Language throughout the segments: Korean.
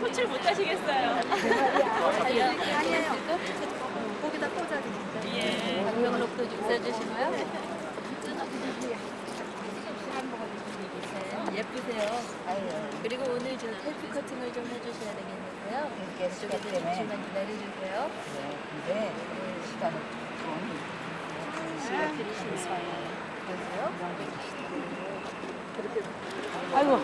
호출 못 하시겠어요. 아니에요. 거기다 꽂아드릴게요. 예. 방명록도 좀 써주시고요. 예쁘세요. 그리고 오늘 저 텔프 커팅을 좀 해주셔야 되겠는데요. 이쪽에도 때문에. 잠시만 기다려주세요. 네, 근데 시간을 좀 시간 들이시는 거예요. 아이고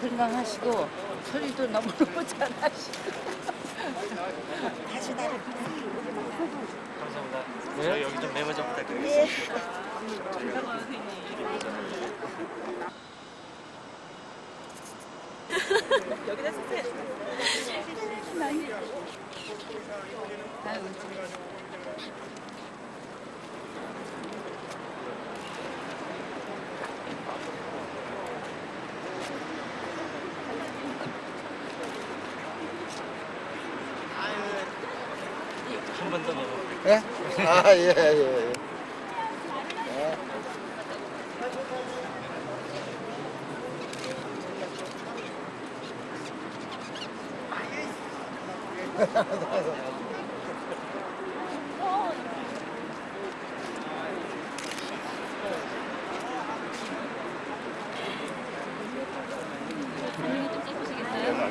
건강하시고 소리도 너무너무 잘하시고 다시 나를 감사합니다. 저희 여기 좀 메모 좀 부탁드리겠습니다. 여기다 쓰세요. 한 메모. 예? 아, 예, 예, 예.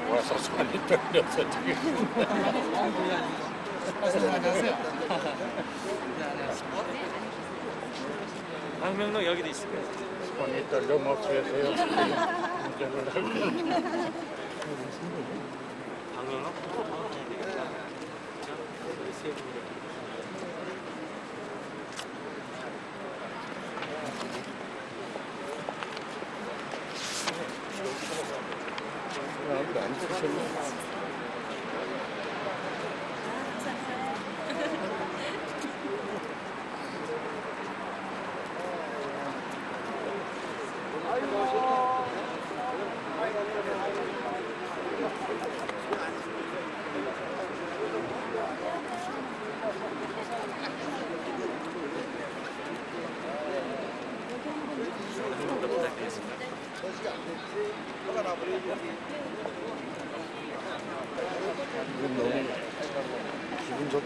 와서 손이 지금. 방명록 여기도 있습니다. 손이 떨려 할 방명록? 때안 쓰셨나?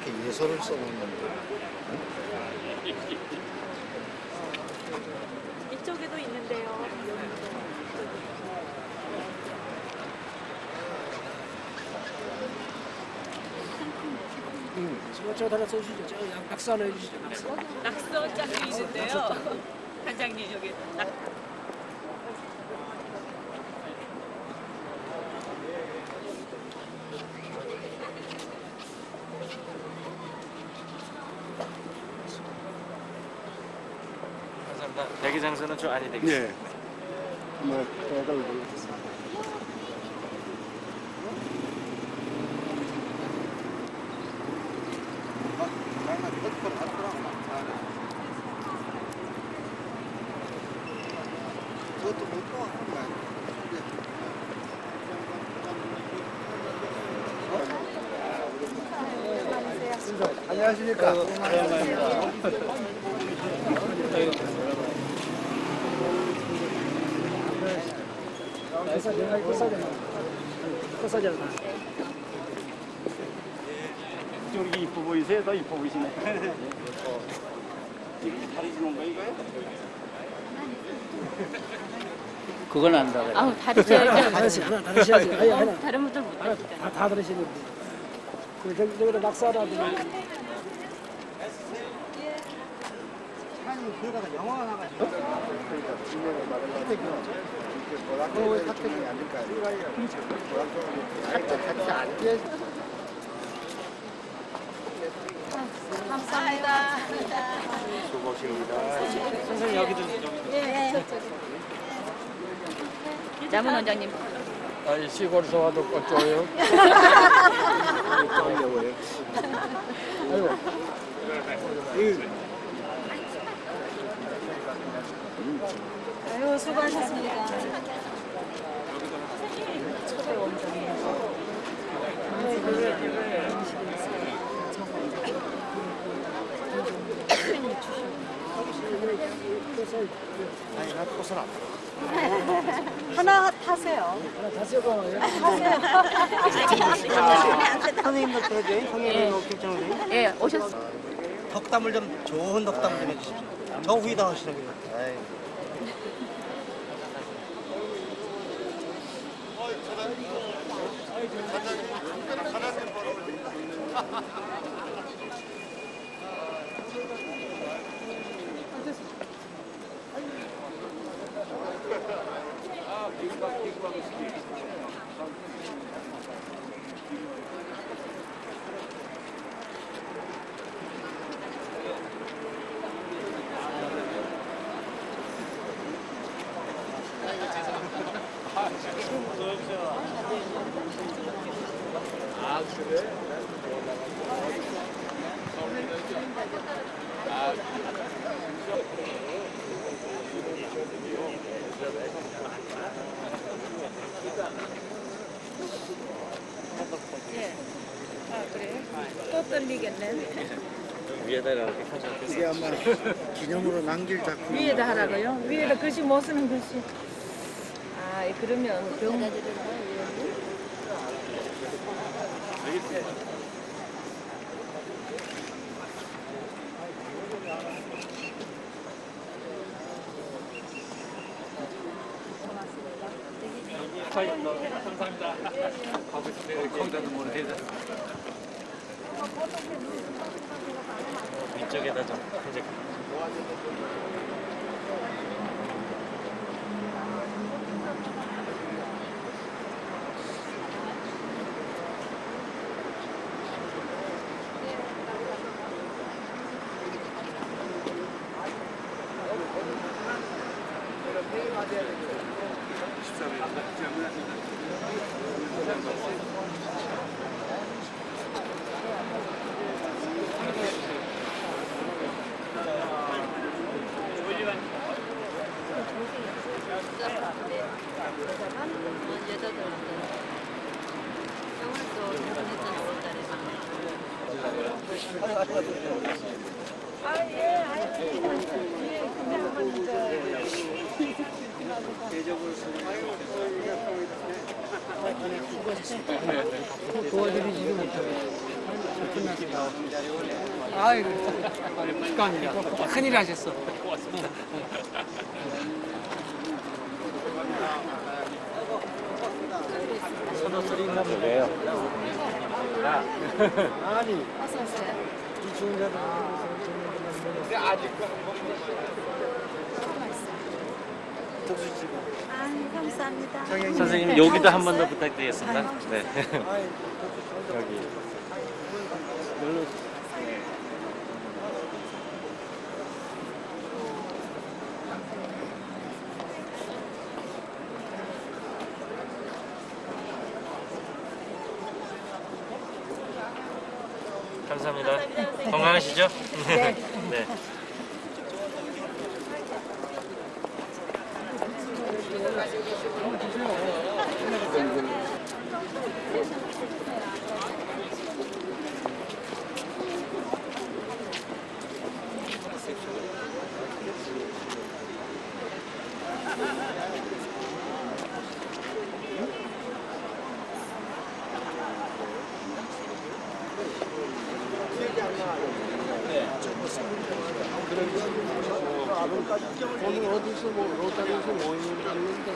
좋게 예서를 써놓는데. 이쪽에도 있는데요. 저 하나 써주시죠. 저 양- 낙서 하나 해주시죠. 낙서. 낙서장이 있는데요. 단장님 여기 낙. 감사합니다. 대기 장소는 좀 안이 되겠습니다. 예. 뭐, 빼달 모르겠습니다. 그것도 못 도와주는 거야. 안녕하십니까. 내가 회사 잖아. 회사잖아. 이쪽이 이뻐 보이세요? 더 이뻐 보이시네. 이거 다리 주는 거 이거요? 그건 안다. 아우 다르셔야죠. 다르시 하나 다르셔야지. 아니 하나 다른 분들 못 하나 하시잖아요. 다, 다 다르시는데. 그 저기 낙서 하나 좀. 뭐라고 사택이 아닐까? 같이 같이 앉아. 감사합니다. 선생님 여기도 여기도. 남은 원장님. 아니 시골에서 와도 꼴줘요. 아이고. 아유 수고하셨습니다. 초대 원장님. 아니 나 꽃은 안 하나 타세요. 하나 다시고 선생님들도 해줘요? 선생님은 괜찮으세요? 예, 오셨어. 덕담을 좀 좋은 덕담 좀 해주십시오. 너무 후회당하시는 거예요. 어, 그 사장님, 사장님 버릇을. 아 그래? 또 떨리겠네. 위에다 이렇게 이게 아마 기념으로 남길 작품. 위에다 하라고요? 위에다 글씨 못 쓰는 글씨. 아 그러면 병. 위쪽에다 좀 아이고, 축하합니다. 큰일 하셨어. 아니, 자들 아 감사합니다. 선생님 여기도 한 번 더 부탁드리겠습니다. 네. 여기. 감사합니다. 건강하시죠? 네. 네. 오늘 어디서 뭐 로다리에서 모임을 갔는데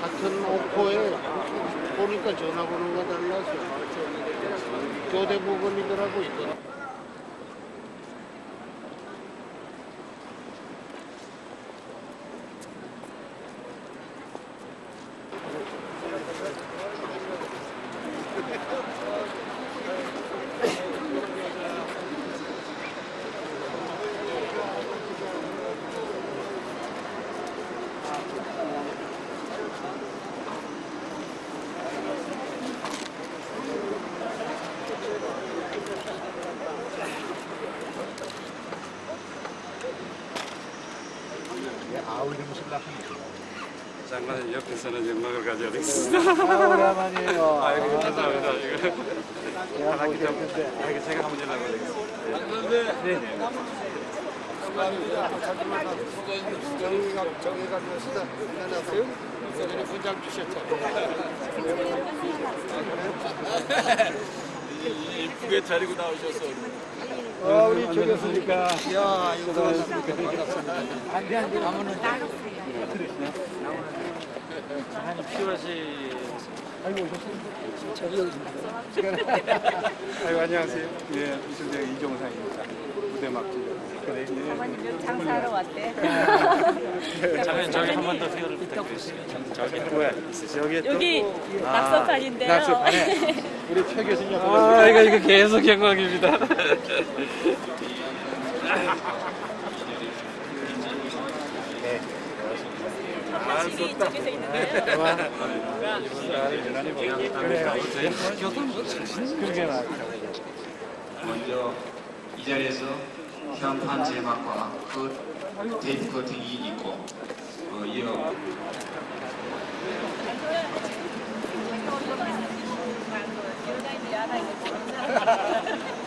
같은 옥포에 보니까 전화 번호가 달라서 교대 부분이더라고 있더라. 장관님 옆에서는 영광을 가져야 되겠습니다. 오랜만이에요. 아이고 감사합니다. 이거 하나 기좀 아, 이거 제가 한번 연락을 드리겠습니다. 네. 네. 정의가 정의가 무엇이다. 안녕하세요. 예전에 분장 주셨잖아요. 이쁘게 차리고 나오셔서. 아, 우리 조 교수니까. 야, 이거 반갑습니다. 안돼 안 돼 가면은 많이 필요하시. 아이고 오셨어요. 저기 여기 아유, 안녕하세요. 예, 이순재 이종상입니다. 무대 맡기려고. 그래, 예. 장사하러 왔대. 장면 저기 한 번더 수요를 부탁드리겠습니다. 저기 뭐야? 또 여기 낙서판인데요. 낙서판에 우리 최 교수님 아, 이거 이거 계속 영광입니다. 이쪽에서 있는데요. 먼저 이 자리에서 현판 제막과 그 테이프 커팅이 있고 어, 이어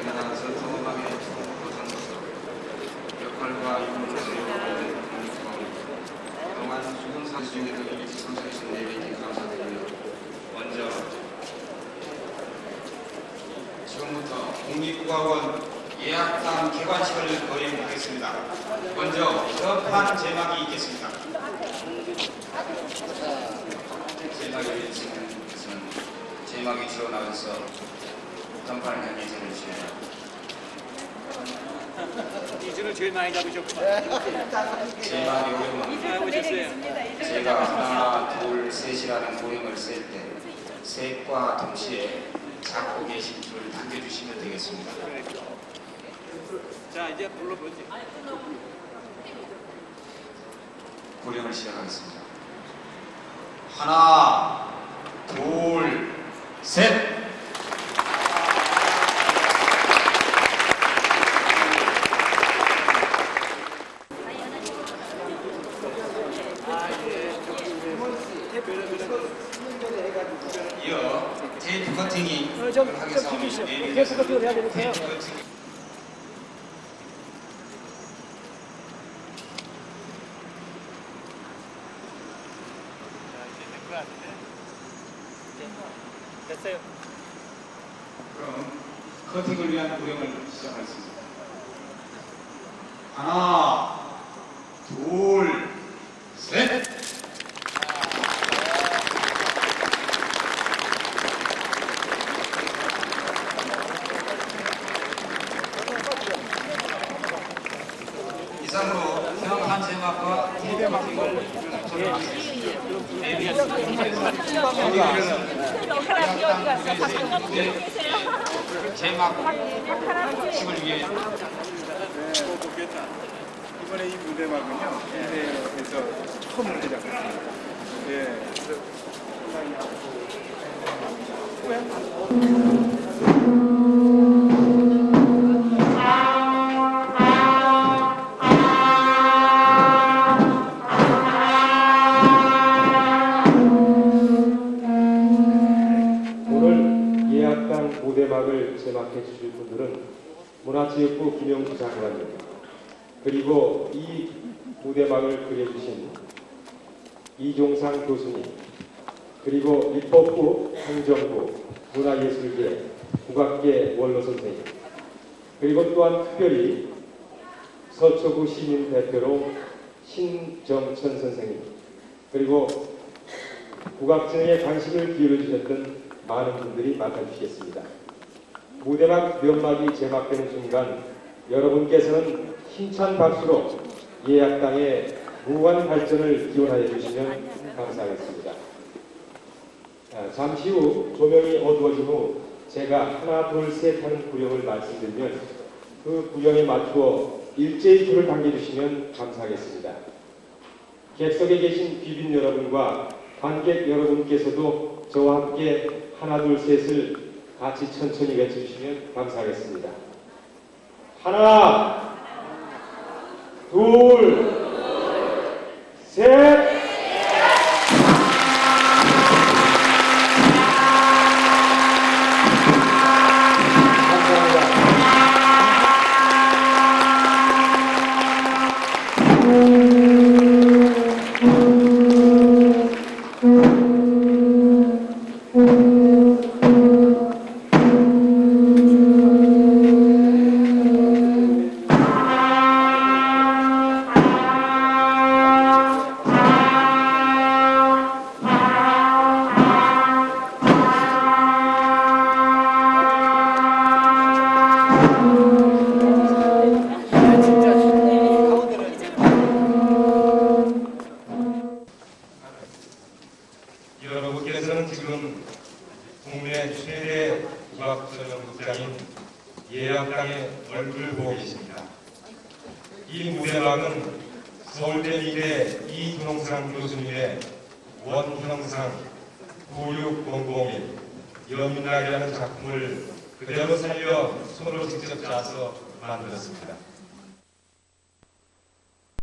우리나라 전통음악의 도상으로서 역할과 임무를 수행하는 그동안 상수에도 일치 참석해주신 내외께 감사드리며 먼저 지금부터 국립국악원 예약단 개관식을 거행하겠습니다. 먼저 협판 제막이 있겠습니다. 제막이 있으면 제막이 지어나가서 전판을 향해 전해주시면 이준을 제일 많이 잡으셨구나. 제막이 오랜만 보내드리겠습니다. 제가 하나, 둘, 셋이라는 고령을 셀때 셋과 동시에 잡고 계신 줄을 당겨주시면 되겠습니다. 자, 이제 불러보지. 고령을 시작하겠습니다. 하나, 둘, 셋! 이어 테이프 커팅이. 내일 계속 그렇게 해야 되니까요. 테이프. 그럼 커팅을 위한 구령을 시작하겠습니다. 하나, 둘, 셋. 이상으로 현판 제막과 테이프 커팅을 너무나 비어가서 박수가 보고 계세요. 제막 식을 위해 이번에 이 무대막은요, 무대에서 처음으로 제작했습니다. 예, 그래서 상당히 오늘 문화체육부 김영수 장관님 그리고 이 무대막을 그려주신 이종상 교수님 그리고 입법부 행정부 문화예술계 국악계 원로 선생님 그리고 또한 특별히 서초구 시민 대표로 신정천 선생님 그리고 국악진에 관심을 기울여 주셨던 많은 분들이 맡아주시겠습니다. 부대나 면막이 제막되는 순간 여러분께서는 힘찬 박수로 예약당의 무한 발전을 기원하여 주시면 감사하겠습니다. 잠시 후 조명이 어두워진 후 제가 하나 둘 셋 하는 구형을 말씀드리면 그 구형에 맞추어 일제히 줄을 당겨주시면 감사하겠습니다. 객석에 계신 비빈 여러분과 관객 여러분께서도 저와 함께 하나 둘 셋을 같이 천천히 외쳐주시면 감사하겠습니다. 하나, 둘, 셋, Obrigado.